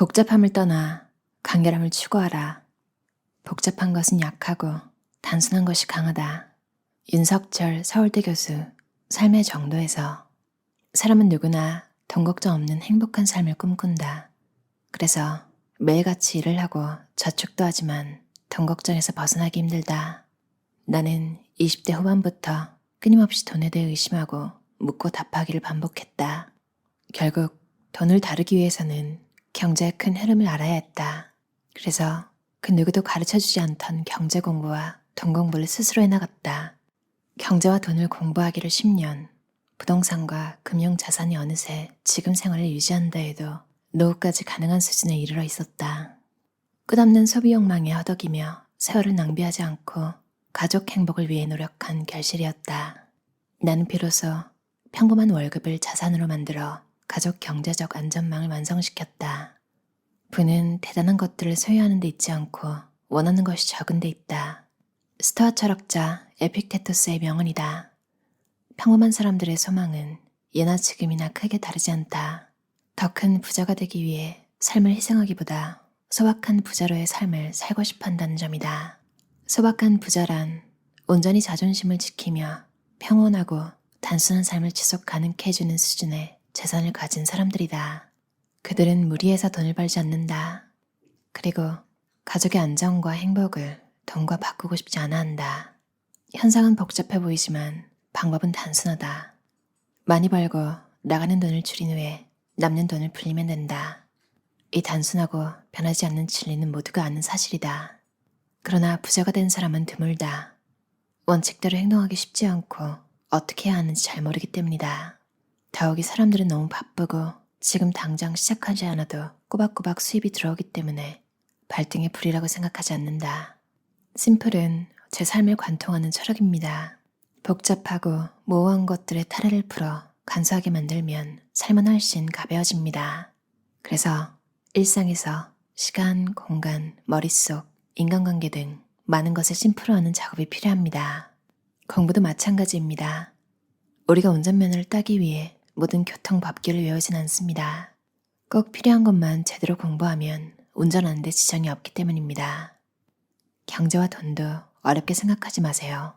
복잡함을 떠나 간결함을 추구하라. 복잡한 것은 약하고 단순한 것이 강하다. 윤석철 서울대 교수 삶의 정도에서 사람은 누구나 돈 걱정 없는 행복한 삶을 꿈꾼다. 그래서 매일같이 일을 하고 저축도 하지만 돈 걱정에서 벗어나기 힘들다. 나는 20대 후반부터 끊임없이 돈에 대해 의심하고 묻고 답하기를 반복했다. 결국 돈을 다루기 위해서는 경제의 큰 흐름을 알아야 했다. 그래서 그 누구도 가르쳐주지 않던 경제 공부와 돈 공부를 스스로 해나갔다. 경제와 돈을 공부하기를 10년, 부동산과 금융 자산이 어느새 지금 생활을 유지한다 해도 노후까지 가능한 수준에 이르러 있었다. 끝없는 소비 욕망에 허덕이며 세월을 낭비하지 않고 가족 행복을 위해 노력한 결실이었다. 나는 비로소 평범한 월급을 자산으로 만들어 가족 경제적 안전망을 완성시켰다. 부는 대단한 것들을 소유하는 데 있지 않고 원하는 것이 적은 데 있다. 스토아 철학자 에픽테토스의 명언이다. 평범한 사람들의 소망은 예나 지금이나 크게 다르지 않다. 더 큰 부자가 되기 위해 삶을 희생하기보다 소박한 부자로의 삶을 살고 싶어 한다는 점이다. 소박한 부자란 온전히 자존심을 지키며 평온하고 단순한 삶을 지속 가능케 해주는 수준의 재산을 가진 사람들이다. 그들은 무리해서 돈을 벌지 않는다. 그리고 가족의 안정과 행복을 돈과 바꾸고 싶지 않아 한다. 현상은 복잡해 보이지만 방법은 단순하다. 많이 벌고 나가는 돈을 줄인 후에 남는 돈을 불리면 된다. 이 단순하고 변하지 않는 진리는 모두가 아는 사실이다. 그러나 부자가 된 사람은 드물다. 원칙대로 행동하기 쉽지 않고 어떻게 해야 하는지 잘 모르기 때문이다. 더욱이 사람들은 너무 바쁘고 지금 당장 시작하지 않아도 꼬박꼬박 수입이 들어오기 때문에 발등의 불이라고 생각하지 않는다. 심플은 제 삶을 관통하는 철학입니다. 복잡하고 모호한 것들의 타래를 풀어 간소하게 만들면 삶은 훨씬 가벼워집니다. 그래서 일상에서 시간, 공간, 머릿속, 인간관계 등 많은 것을 심플화하는 작업이 필요합니다. 공부도 마찬가지입니다. 우리가 운전면허를 따기 위해 모든 교통 법규를 외우진 않습니다. 꼭 필요한 것만 제대로 공부하면 운전하는데 지장이 없기 때문입니다. 경제와 돈도 어렵게 생각하지 마세요.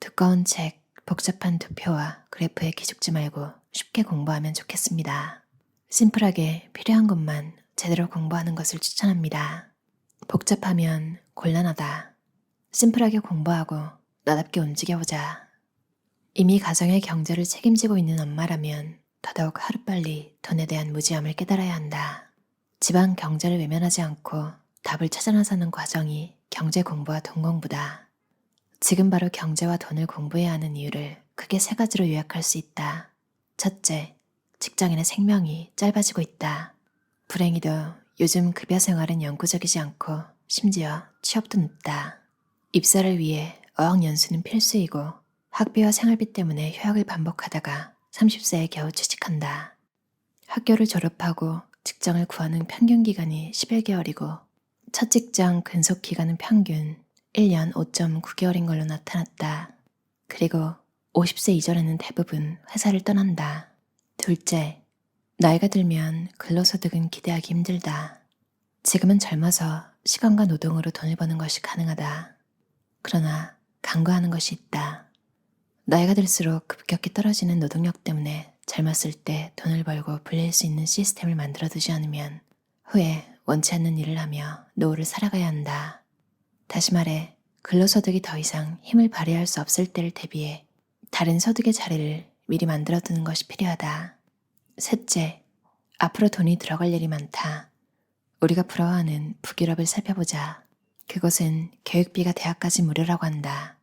두꺼운 책, 복잡한 도표와 그래프에 기죽지 말고 쉽게 공부하면 좋겠습니다. 심플하게 필요한 것만 제대로 공부하는 것을 추천합니다. 복잡하면 곤란하다. 심플하게 공부하고 나답게 움직여보자. 이미 가정의 경제를 책임지고 있는 엄마라면 더더욱 하루빨리 돈에 대한 무지함을 깨달아야 한다. 집안 경제를 외면하지 않고 답을 찾아 나서는 과정이 경제 공부와 돈 공부다. 지금 바로 경제와 돈을 공부해야 하는 이유를 크게 세 가지로 요약할 수 있다. 첫째, 직장인의 생명이 짧아지고 있다. 불행히도 요즘 급여 생활은 영구적이지 않고 심지어 취업도 늦다. 입사를 위해 어학연수는 필수이고 학비와 생활비 때문에 휴학을 반복하다가 30세에 겨우 취직한다. 학교를 졸업하고 직장을 구하는 평균 기간이 11개월이고 첫 직장 근속 기간은 평균 1년 5.9개월인 걸로 나타났다. 그리고 50세 이전에는 대부분 회사를 떠난다. 둘째, 나이가 들면 근로소득은 기대하기 힘들다. 지금은 젊어서 시간과 노동으로 돈을 버는 것이 가능하다. 그러나 간과하는 것이 있다. 나이가 들수록 급격히 떨어지는 노동력 때문에 젊었을 때 돈을 벌고 불릴 수 있는 시스템을 만들어두지 않으면 후에 원치 않는 일을 하며 노후를 살아가야 한다. 다시 말해 근로소득이 더 이상 힘을 발휘할 수 없을 때를 대비해 다른 소득의 자리를 미리 만들어두는 것이 필요하다. 셋째, 앞으로 돈이 들어갈 일이 많다. 우리가 부러워하는 북유럽을 살펴보자. 그곳은 교육비가 대학까지 무료라고 한다.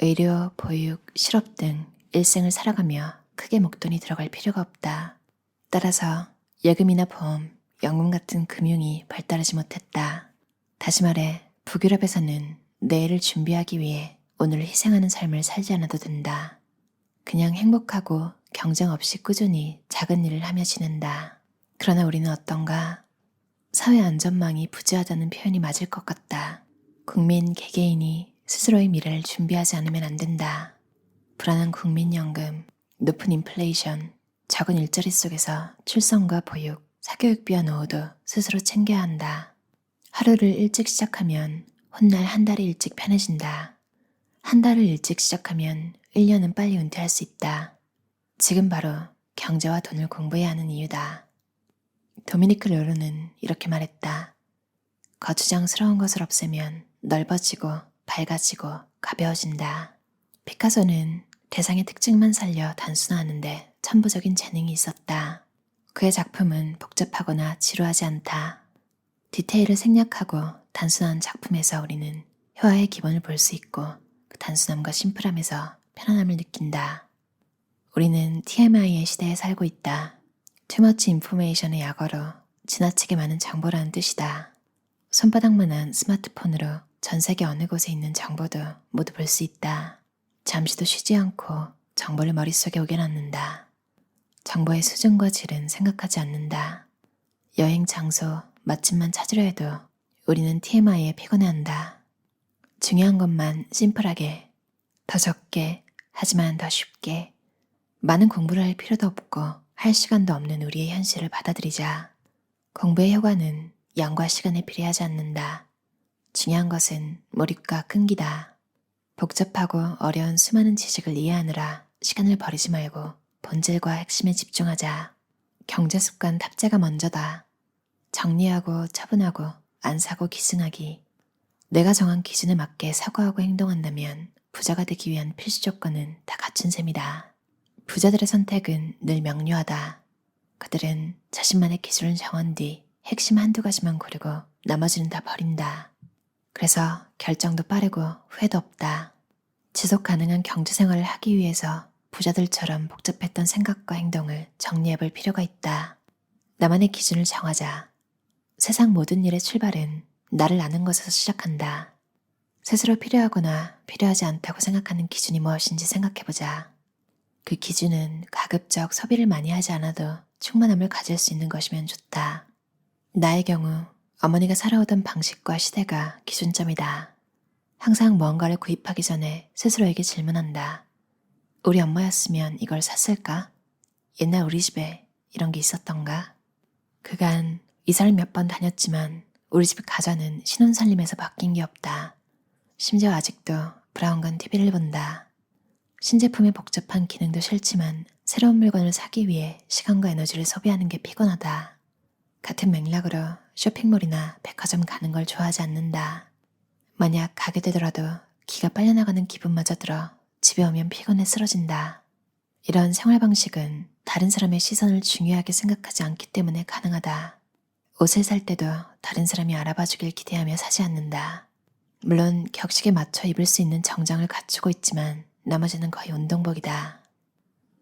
의료, 보육, 실업 등 일생을 살아가며 크게 목돈이 들어갈 필요가 없다. 따라서 예금이나 보험, 연금 같은 금융이 발달하지 못했다. 다시 말해 북유럽에서는 내일을 준비하기 위해 오늘을 희생하는 삶을 살지 않아도 된다. 그냥 행복하고 경쟁 없이 꾸준히 작은 일을 하며 지낸다. 그러나 우리는 어떤가? 사회 안전망이 부재하다는 표현이 맞을 것 같다. 국민 개개인이 스스로의 미래를 준비하지 않으면 안 된다. 불안한 국민연금, 높은 인플레이션, 적은 일자리 속에서 출산과 보육, 사교육비와 노후도 스스로 챙겨야 한다. 하루를 일찍 시작하면 훗날 한 달이 일찍 편해진다. 한 달을 일찍 시작하면 1년은 빨리 은퇴할 수 있다. 지금 바로 경제와 돈을 공부해야 하는 이유다. 도미니크 로르는 이렇게 말했다. 거추장스러운 것을 없애면 넓어지고 밝아지고 가벼워진다. 피카소는 대상의 특징만 살려 단순화하는데 천부적인 재능이 있었다. 그의 작품은 복잡하거나 지루하지 않다. 디테일을 생략하고 단순한 작품에서 우리는 효화의 기본을 볼 수 있고 그 단순함과 심플함에서 편안함을 느낀다. 우리는 TMI의 시대에 살고 있다. Too much information의 약어로 지나치게 많은 정보라는 뜻이다. 손바닥만한 스마트폰으로 전 세계 어느 곳에 있는 정보도 모두 볼 수 있다. 잠시도 쉬지 않고 정보를 머릿속에 오겨넣는다. 정보의 수준과 질은 생각하지 않는다. 여행 장소, 맛집만 찾으려 해도 우리는 TMI에 피곤해한다. 중요한 것만 심플하게, 더 적게, 하지만 더 쉽게, 많은 공부를 할 필요도 없고 할 시간도 없는 우리의 현실을 받아들이자. 공부의 효과는 양과 시간에 비례하지 않는다. 중요한 것은 몰입과 끈기다. 복잡하고 어려운 수많은 지식을 이해하느라 시간을 버리지 말고 본질과 핵심에 집중하자. 경제 습관 탑재가 먼저다. 정리하고 처분하고 안 사고 기승하기. 내가 정한 기준에 맞게 사고하고 행동한다면 부자가 되기 위한 필수 조건은 다 갖춘 셈이다. 부자들의 선택은 늘 명료하다. 그들은 자신만의 기준을 정한 뒤 핵심 한두 가지만 고르고 나머지는 다 버린다. 그래서 결정도 빠르고 후회도 없다. 지속 가능한 경제 생활을 하기 위해서 부자들처럼 복잡했던 생각과 행동을 정리해 볼 필요가 있다. 나만의 기준을 정하자. 세상 모든 일의 출발은 나를 아는 것에서 시작한다. 스스로 필요하거나 필요하지 않다고 생각하는 기준이 무엇인지 생각해보자. 그 기준은 가급적 소비를 많이 하지 않아도 충만함을 가질 수 있는 것이면 좋다. 나의 경우 어머니가 살아오던 방식과 시대가 기준점이다. 항상 무언가를 구입하기 전에 스스로에게 질문한다. 우리 엄마였으면 이걸 샀을까? 옛날 우리 집에 이런 게 있었던가? 그간 이사를 몇 번 다녔지만 우리 집 가전은 신혼살림에서 바뀐 게 없다. 심지어 아직도 브라운관 TV를 본다. 신제품의 복잡한 기능도 싫지만 새로운 물건을 사기 위해 시간과 에너지를 소비하는 게 피곤하다. 같은 맥락으로 쇼핑몰이나 백화점 가는 걸 좋아하지 않는다. 만약 가게 되더라도 기가 빨려나가는 기분마저 들어 집에 오면 피곤해 쓰러진다. 이런 생활 방식은 다른 사람의 시선을 중요하게 생각하지 않기 때문에 가능하다. 옷을 살 때도 다른 사람이 알아봐 주길 기대하며 사지 않는다. 물론 격식에 맞춰 입을 수 있는 정장을 갖추고 있지만 나머지는 거의 운동복이다.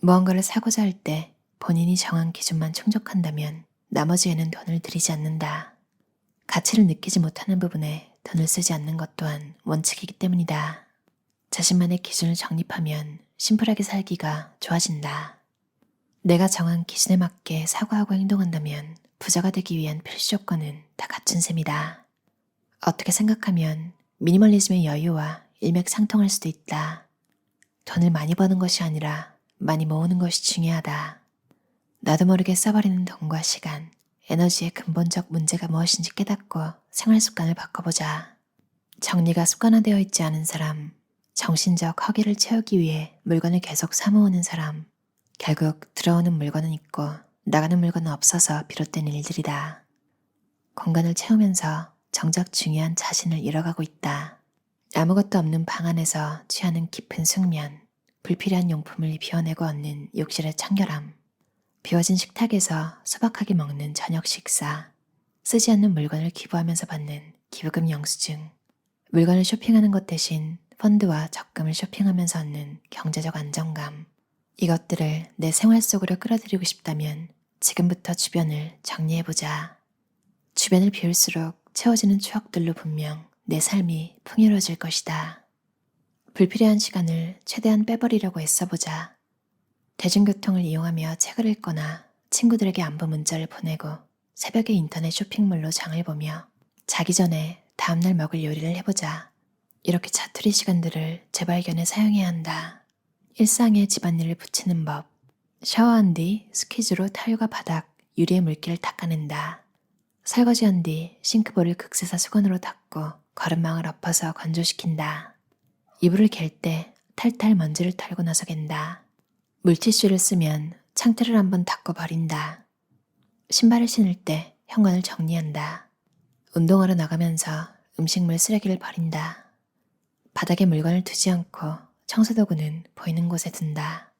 무언가를 사고자 할 때 본인이 정한 기준만 충족한다면 나머지에는 돈을 들이지 않는다. 가치를 느끼지 못하는 부분에 돈을 쓰지 않는 것 또한 원칙이기 때문이다. 자신만의 기준을 정립하면 심플하게 살기가 좋아진다. 내가 정한 기준에 맞게 사고하고 행동한다면 부자가 되기 위한 필수 조건은 다 갖춘 셈이다. 어떻게 생각하면 미니멀리즘의 여유와 일맥상통할 수도 있다. 돈을 많이 버는 것이 아니라 많이 모으는 것이 중요하다. 나도 모르게 써버리는 돈과 시간, 에너지의 근본적 문제가 무엇인지 깨닫고 생활 습관을 바꿔보자. 정리가 습관화되어 있지 않은 사람, 정신적 허기를 채우기 위해 물건을 계속 사모으는 사람, 결국 들어오는 물건은 있고 나가는 물건은 없어서 비롯된 일들이다. 공간을 채우면서 정작 중요한 자신을 잃어가고 있다. 아무것도 없는 방 안에서 취하는 깊은 숙면, 불필요한 용품을 비워내고 얻는 욕실의 청결함, 비워진 식탁에서 소박하게 먹는 저녁 식사, 쓰지 않는 물건을 기부하면서 받는 기부금 영수증, 물건을 쇼핑하는 것 대신 펀드와 적금을 쇼핑하면서 얻는 경제적 안정감, 이것들을 내 생활 속으로 끌어들이고 싶다면 지금부터 주변을 정리해보자. 주변을 비울수록 채워지는 추억들로 분명 내 삶이 풍요로워질 것이다. 불필요한 시간을 최대한 빼버리려고 애써보자. 대중교통을 이용하며 책을 읽거나 친구들에게 안부 문자를 보내고 새벽에 인터넷 쇼핑몰로 장을 보며 자기 전에 다음날 먹을 요리를 해보자. 이렇게 자투리 시간들을 재발견에 사용해야 한다. 일상에 집안일을 붙이는 법. 샤워한 뒤 스키즈로 타일과 바닥, 유리의 물기를 닦아낸다. 설거지한 뒤 싱크볼을 극세사 수건으로 닦고 거름망을 엎어서 건조시킨다. 이불을 갤 때 탈탈 먼지를 털고 나서 갠다. 물티슈를 쓰면 창틀을 한번 닦고 버린다. 신발을 신을 때 현관을 정리한다. 운동하러 나가면서 음식물 쓰레기를 버린다. 바닥에 물건을 두지 않고 청소도구는 보이는 곳에 둔다.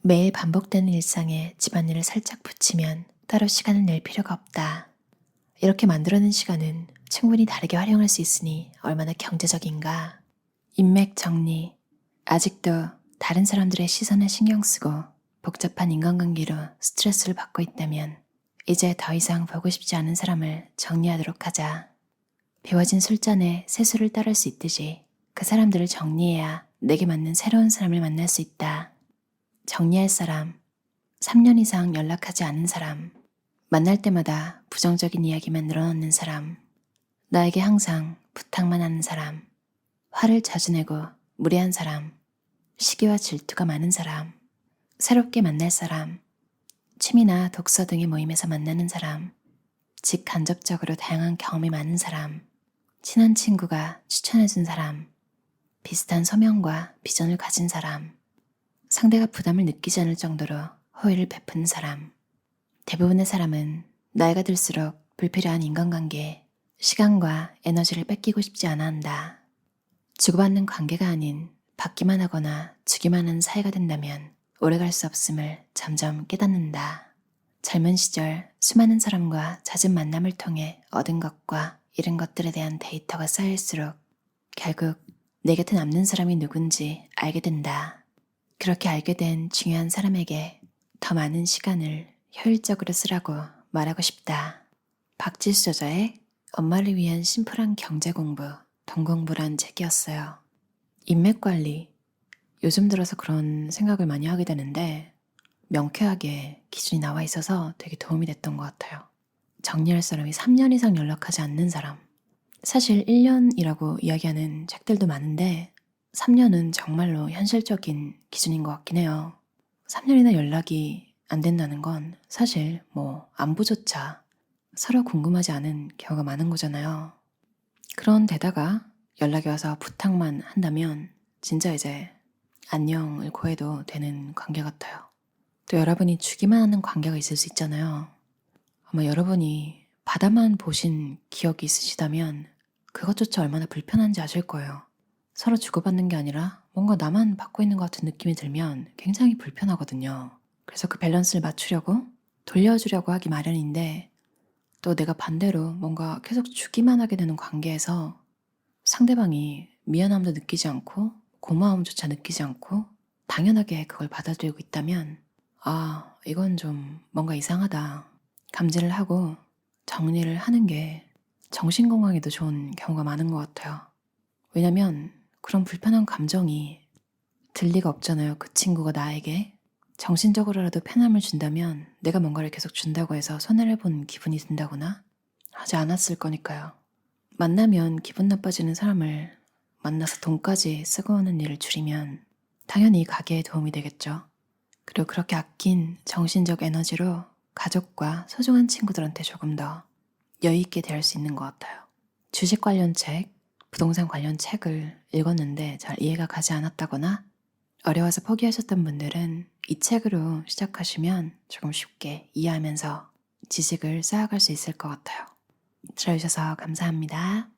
매일 반복되는 일상에 집안일을 살짝 붙이면 따로 시간을 낼 필요가 없다. 이렇게 만들어낸 시간은 충분히 다르게 활용할 수 있으니 얼마나 경제적인가. 인맥 정리. 아직도 다른 사람들의 시선에 신경 쓰고 복잡한 인간관계로 스트레스를 받고 있다면 이제 더 이상 보고 싶지 않은 사람을 정리하도록 하자. 비워진 술잔에 새술을 따를 수 있듯이 그 사람들을 정리해야 내게 맞는 새로운 사람을 만날 수 있다. 정리할 사람, 3년 이상 연락하지 않은 사람, 만날 때마다 부정적인 이야기만 늘어놓는 사람, 나에게 항상 부탁만 하는 사람, 화를 자주 내고 무례한 사람, 시기와 질투가 많은 사람, 새롭게 만날 사람, 취미나 독서 등의 모임에서 만나는 사람, 직간접적으로 다양한 경험이 많은 사람, 친한 친구가 추천해준 사람, 비슷한 소명과 비전을 가진 사람, 상대가 부담을 느끼지 않을 정도로 호의를 베푸는 사람. 대부분의 사람은 나이가 들수록 불필요한 인간관계에 시간과 에너지를 뺏기고 싶지 않아 한다. 주고받는 관계가 아닌 받기만 하거나 주기만 하는 사이가 된다면 오래갈 수 없음을 점점 깨닫는다. 젊은 시절 수많은 사람과 잦은 만남을 통해 얻은 것과 잃은 것들에 대한 데이터가 쌓일수록 결국 내 곁에 남는 사람이 누군지 알게 된다. 그렇게 알게 된 중요한 사람에게 더 많은 시간을 효율적으로 쓰라고 말하고 싶다. 박지수 저자의 엄마를 위한 심플한 경제 공부, 돈 공부란 책이었어요. 인맥 관리. 요즘 들어서 그런 생각을 많이 하게 되는데 명쾌하게 기준이 나와 있어서 되게 도움이 됐던 것 같아요. 정리할 사람이 3년 이상 연락하지 않는 사람. 사실 1년이라고 이야기하는 책들도 많은데 3년은 정말로 현실적인 기준인 것 같긴 해요. 3년이나 연락이 안 된다는 건 사실 뭐 안부조차 서로 궁금하지 않은 경우가 많은 거잖아요. 그런 데다가 연락이 와서 부탁만 한다면 진짜 이제 안녕을 구해도 되는 관계 같아요. 또 여러분이 주기만 하는 관계가 있을 수 있잖아요. 아마 여러분이 바다만 보신 기억이 있으시다면 그것조차 얼마나 불편한지 아실 거예요. 서로 주고받는 게 아니라 뭔가 나만 받고 있는 것 같은 느낌이 들면 굉장히 불편하거든요. 그래서 그 밸런스를 맞추려고 돌려주려고 하기 마련인데 또 내가 반대로 뭔가 계속 주기만 하게 되는 관계에서 상대방이 미안함도 느끼지 않고 고마움조차 느끼지 않고 당연하게 그걸 받아들이고 있다면 아, 이건 좀 뭔가 이상하다. 감지를 하고 정리를 하는 게 정신건강에도 좋은 경우가 많은 것 같아요. 왜냐면 그런 불편한 감정이 들 리가 없잖아요. 그 친구가 나에게 정신적으로라도 편함을 준다면 내가 뭔가를 계속 준다고 해서 손해를 본 기분이 든다거나 하지 않았을 거니까요. 만나면 기분 나빠지는 사람을 만나서 돈까지 쓰고 오는 일을 줄이면 당연히 가게에 도움이 되겠죠. 그리고 그렇게 아낀 정신적 에너지로 가족과 소중한 친구들한테 조금 더 여유있게 대할 수 있는 것 같아요. 주식 관련 책, 부동산 관련 책을 읽었는데 잘 이해가 가지 않았다거나 어려워서 포기하셨던 분들은 이 책으로 시작하시면 조금 쉽게 이해하면서 지식을 쌓아갈 수 있을 것 같아요. 들어주셔서 감사합니다.